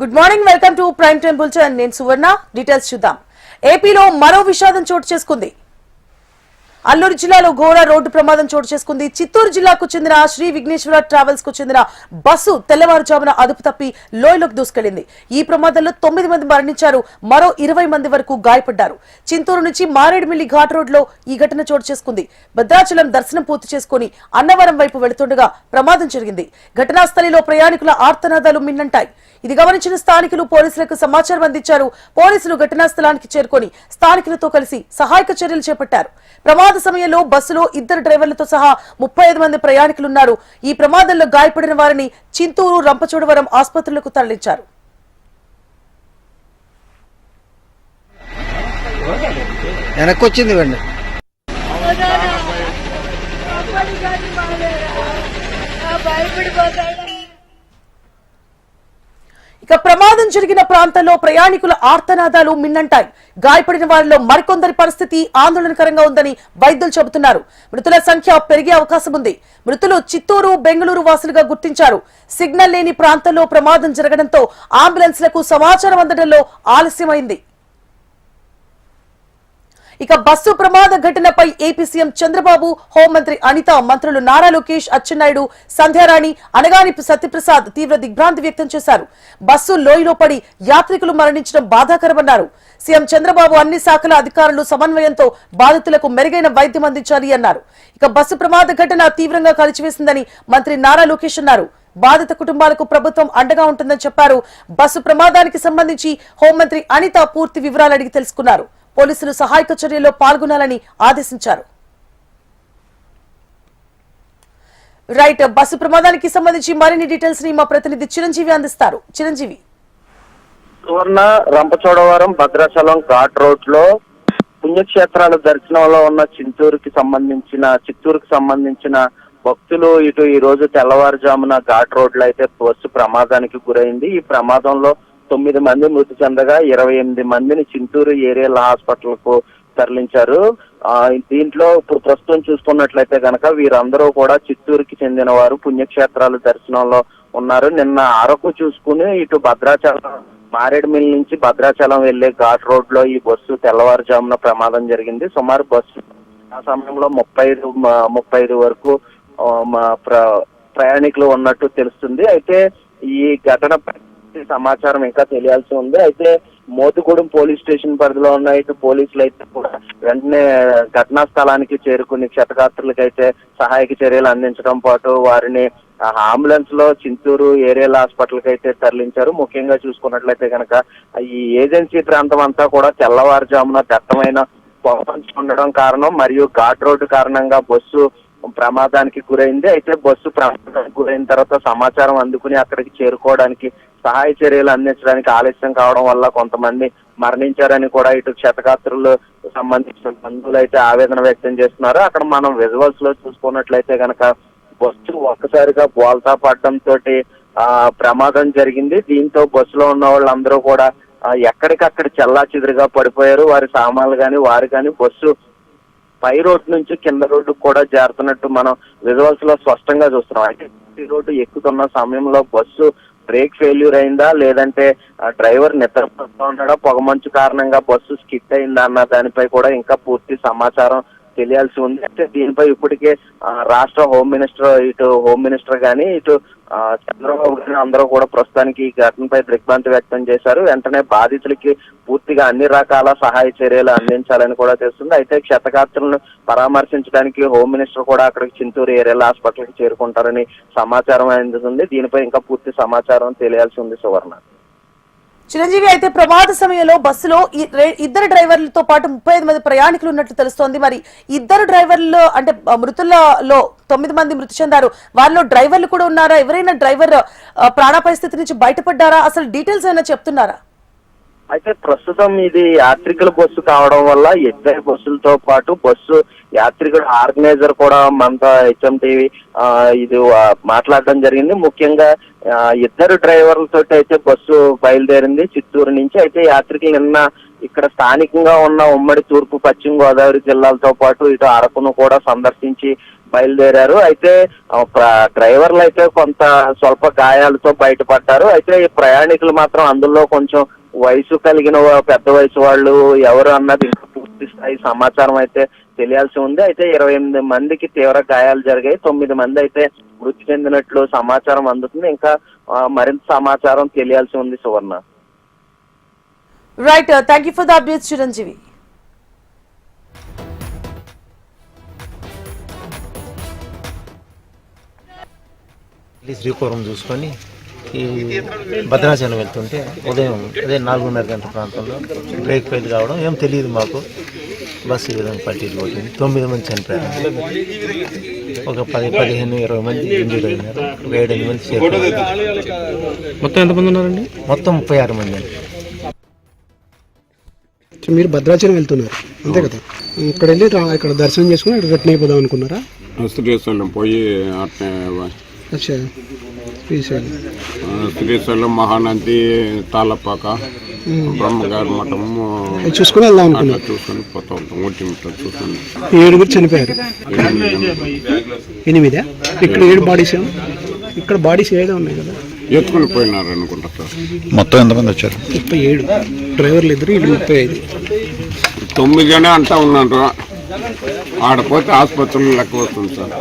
Good morning welcome to prime time bulletin నేను Suvarna. Details చూద్దాం. ఏపీలో మరో విషాదం చోటు చేసుకుంది. అల్లూరు జిల్లాలో ఘోర రోడ్డు ప్రమాదం చోటు చేసుకుంది. చిత్తూరు జిల్లాకు చెందిన శ్రీ విఘ్నేశ్వర ట్రావెల్స్కు చెందిన బస్సు తెల్లవారుజామున అదుపు తప్పి లోయలోకి దూసుకెళ్ళింది. ఈ ప్రమాదంలో తొమ్మిది మంది మరణించారు. మరో ఇరవై మంది వరకు గాయపడ్డారు. చింతూరు నుంచి మారేడుమిల్లి ఘాట్ రోడ్లో ఈ ఘటన చోటు చేసుకుంది. భద్రాచలం దర్శనం పూర్తి చేసుకుని అన్నవరం వైపు వెళుతుండగా ప్రమాదం జరిగింది. ఘటనా స్థలిలో ప్రయాణికుల ఆర్తనాదాలు మిన్నంటాయి. ఇది గమనించిన స్థానికులు పోలీసులకు సమాచారం అందించారు. పోలీసులు ఘటనా స్థలానికి చేరుకొని స్థానికులతో కలిసి సహాయక చర్యలు చేపట్టారు. ప్రమాదం సమయంలో బస్సులో ఇద్దరు డ్రైవర్లతో సహా ముప్పై ఐదు మంది ప్రయాణికులున్నారు. ఈ ప్రమాదంలో గాయపడిన వారిని చింతూరు రంపచోడవరం ఆసుపత్రులకు తరలించారు. భయపడిపోతాడు. ఇక ప్రమాదం జరిగిన ప్రాంతంలో ప్రయాణికుల ఆర్తనాదాలు మిన్నంటాయి. గాయపడిన వారిలో మరికొందరి పరిస్థితి ఆందోళనకరంగా ఉందని వైద్యులు చెబుతున్నారు. మృతుల సంఖ్య పెరిగే అవకాశం ఉంది. మృతులు చిత్తూరు బెంగళూరు వాసులుగా గుర్తించారు. సిగ్నల్ లేని ప్రాంతంలో ప్రమాదం జరగడంతో అంబులెన్స్లకు సమాచారం అందడంలో ఆలస్యమైంది. ఇక బస్సు ప్రమాద ఘటనపై ఏపీ సీఎం చంద్రబాబు హోంమంత్రి అనిత మంత్రులు నారా లోకేష్ అచ్చెన్నాయుడు సంధ్యారాణి అనగాని సత్యప్రసాద్ తీవ్ర దిగ్భ్రాంతి వ్యక్తం చేశారు. బస్సు లోయలో పడి యాత్రికులు మరణించడం బాధాకరమన్నారు. సీఎం చంద్రబాబు అన్ని శాఖల అధికారులు సమన్వయంతో బాధితులకు మెరుగైన వైద్యం అందించాలి అన్నారు. ఇక బస్సు ప్రమాద ఘటన తీవ్రంగా కలిచివేసిందని మంత్రి నారా లోకేష్ అన్నారు. బాధిత కుటుంబాలకు ప్రభుత్వం అండగా ఉంటుందని చెప్పారు. బస్సు ప్రమాదానికి సంబంధించి హోంమంత్రి అనిత పూర్తి వివరాలు అడిగి తెలుసుకున్నారు. పోలీసులు సహాయక చర్యల్లో పాల్గొనాలని ఆదేశించారు. రైట్ బస్సు ప్రమాదానికి సంబంధించి మరిన్ని డీటెయిల్స్ని మా ప్రతినిధి చిరంజీవి అందిస్తారు. చిరంజీవి. సువర్ణ రంపచోడవరం భద్రాచలం ఘాట్ రోడ్లో పుణ్యక్షేత్రాల దర్శనంలో ఉన్న చింతూరుకి సంబంధించిన చిత్తూరుకి సంబంధించిన భక్తులు ఇటు ఈ రోజు తెల్లవారుజామున ఘాట్ రోడ్లో అయితే బస్సు ప్రమాదానికి గురైంది. ఈ ప్రమాదంలో తొమ్మిది మంది మృతి చెందగా ఇరవై ఎనిమిది మందిని చింతూరు ఏరియాల హాస్పిటల్కు తరలించారు. ఆ దీంట్లో ఇప్పుడు ప్రస్తుతం చూసుకున్నట్లయితే గనక వీరందరూ కూడా చిత్తూరుకి చెందిన వారు పుణ్యక్షేత్రాలు దర్శనంలో ఉన్నారు. నిన్న అరకు చూసుకుని ఇటు భద్రాచలం మారేడుమిల్ నుంచి భద్రాచలం వెళ్ళే ఘాట్ రోడ్లో ఈ బస్సు తెల్లవారుజామున ప్రమాదం జరిగింది. సుమారు బస్సు ఆ సమయంలో ముప్పై ఐదు ముప్పై ఐదు వరకు మా ప్ర- ప్రయాణికులు ఉన్నట్టు తెలుస్తుంది. అయితే ఈ ఘటన సమాచారం ఇంకా తెలియాల్సి ఉంది. అయితే మోతుగూడెం పోలీస్ స్టేషన్ పరిధిలో ఉన్న ఇటు పోలీసులు అయితే కూడా వెంటనే ఘటనా స్థలానికి చేరుకుని క్షతగాత్రులకైతే అయితే సహాయక చర్యలు అందించడం పాటు వారిని అంబులెన్స్లో చింతూరు ఏరియల్ హాస్పిటల్కి అయితే తరలించారు. ముఖ్యంగా చూసుకున్నట్లయితే కనుక ఈ ఏజెన్సీ ప్రాంతం అంతా కూడా తెల్లవారుజామున దట్టమైన పొగమంచు ఉండడం కారణం మరియు ఘాట్ రోడ్డు కారణంగా బస్సు ప్రమాదానికి గురైంది. అయితే బస్సు ప్రమాదానికి గురైన తర్వాత సమాచారం అందుకుని అక్కడికి చేరుకోవడానికి సహాయ చర్యలు అందించడానికి ఆలస్యం కావడం వల్ల కొంతమంది మరణించారని కూడా ఇటు క్షతగాత్రులు సంబంధించిన బంధువులు అయితే ఆవేదన వ్యక్తం చేస్తున్నారు. అక్కడ మనం విజువల్స్లో చూసుకున్నట్లయితే కనుక బస్సు ఒక్కసారిగా బోల్తా పడడం తోటి ఆ ప్రమాదం జరిగింది. దీంతో బస్సులో ఉన్న వాళ్ళందరూ కూడా ఎక్కడికక్కడ చెల్లా చెదురుగా పడిపోయారు. వారి సామాన్లు కానీ వారు కానీ బస్సు పై రోడ్డు నుంచి కింద రోడ్డు కూడా చేరుతున్నట్టు మనం విజువల్స్లో స్పష్టంగా చూస్తున్నాం. అయితే రోడ్డు ఎక్కుతున్న సమయంలో బస్సు బ్రేక్ ఫెయిల్యూర్ అయిందా? లేదంటే ఆ డ్రైవర్ నిద్రపోతూ ఉన్నాడా? పొగమంచు కారణంగా బస్సు స్కిట్ అయిందా? అన్న దానిపై కూడా ఇంకా పూర్తి సమాచారం తెలియాల్సి ఉంది. అంటే దీనిపై ఇప్పటికే రాష్ట్ర హోమ్ మినిస్టర్ ఇటు హోమ్ మినిస్టర్ గాని ఇటు చంద్రబాబు గాని అందరూ కూడా ప్రస్తుతానికి ఈ ఘటనపై దిగ్భ్రాంతి వ్యక్తం చేశారు. వెంటనే బాధితులకి పూర్తిగా అన్ని రకాల సహాయ చర్యలు అందించాలని కూడా తెలుస్తుంది. అయితే క్షతగాత్రులను పరామర్శించడానికి హోమ్ మినిస్టర్ కూడా అక్కడికి చింతూరు ఏరియల్ హాస్పిటల్కి చేరుకుంటారని సమాచారం అందుతుంది దీనిపై ఇంకా పూర్తి సమాచారం తెలియాల్సి ఉంది సువర్ణ. చిరంజీవి అయితే ప్రమాద సమయంలో బస్సులో ఇద్దరు డ్రైవర్లతో పాటు ముప్పై ఐదు మంది ప్రయాణికులు ఉన్నట్లు తెలుస్తోంది. మరి ఇద్దరు డ్రైవర్లు అంటే మృతులలో తొమ్మిది మంది మృతి చెందారు. వారిలో డ్రైవర్లు కూడా ఉన్నారా? ఎవరైనా డ్రైవర్ ప్రాణ పరిస్థితి నుంచి బయటపడ్డారా? అసలు డీటెయిల్స్ ఏమైనా చెప్తున్నారా? అయితే ప్రస్తుతం ఇది యాత్రికుల బస్సు కావడం వల్ల ఇద్దరు బస్సులతో పాటు బస్సు యాత్రికుడు ఆర్గనైజర్ కూడా మనతో హెచ్ఎం టీవీ ఇది మాట్లాడడం జరిగింది. ముఖ్యంగా ఇద్దరు డ్రైవర్లతో అయితే బస్సు బయలుదేరింది. చిత్తూరు నుంచి అయితే యాత్రికులు నిన్న ఇక్కడ స్థానికంగా ఉన్న ఉమ్మడి తూర్పు పశ్చిమ గోదావరి జిల్లాలతో పాటు ఇటు అరకును కూడా సందర్శించి బయలుదేరారు. అయితే ప్ర- డ్రైవర్లు అయితే కొంత స్వల్ప గాయాలతో బయటపడ్డారు. అయితే ఈ ప్రయాణికులు మాత్రం అందులో కొంచెం వయసు కలిగిన పెద్ద వయసు వాళ్ళు ఎవరు అన్నది పూర్తి స్థాయి సమాచారం అయితే తెలియాల్సి ఉంది. అయితే ఇరవై ఎనిమిది మందికి తీవ్ర గాయాలు జరిగాయి. తొమ్మిది మంది అయితే మృతి చెందినట్లు సమాచారం అందుతుంది. ఇంకా మరింత సమాచారం తెలియాల్సి ఉంది Suvarna. Right thank you for the updates Chiranjeevi Sripuram చూసుకొని ఈ భద్రాచలం వెళ్తుంటే ఉదయం అదే నాలుగున్నర గంటల ప్రాంతంలో బ్రేక్ ఫెయిల్ కావడం ఏం తెలియదు మాకు. బస్సు ఈ విధంగా పట్టిలు పోతుంది తొమ్మిది మంది చనిపోయారు. ఒక పది పదిహేను ఇరవై మంది ఇంజూర్ అయినారు. ఒక ఏడెనిమిది మంది చేరుకున్నారు మొత్తం ఎంతమంది ఉన్నారండి? మొత్తం ముప్పై ఆరు మంది మీరు భద్రాచలం వెళ్తున్నారు అంతే కదా? ఇక్కడ వెళ్ళి ఇక్కడ దర్శనం చేసుకుని ఇక్కడ రిటర్న్ అయిపోదాం అనుకున్నారా? శ్రీశైలం పోయి శ్రీశైలం ఆ, శ్రీశైలం మహానంది తాళపాక బ్రహ్మగారి మఠము చూసుకుని వెళ్దాం అట్లా అనుకున్నారు చూసుకొని పోతా. ఉంటాం ఒంటి మిట్ట చూసుకొని. ఏడుగురు చనిపోయారు. ఎనిమిదా? ఇక్కడ ఏడు బాడీస్ ఏమో? ఇక్కడ బాడీస్ ఏదో ఉన్నాయి కదా. ఎత్తుకుని పోయినారు అనుకుంటా సార్. మొత్తం ఎంతమంది వచ్చారు? ముప్పై ఏడు. డ్రైవర్లు ఇద్దరు వీళ్ళు ముప్పై ఐదు. తొమ్మిది జనే అంటా ఉన్నారు ఆడపోతే ఆసుపత్రులు లెక్క వస్తుంది సార్.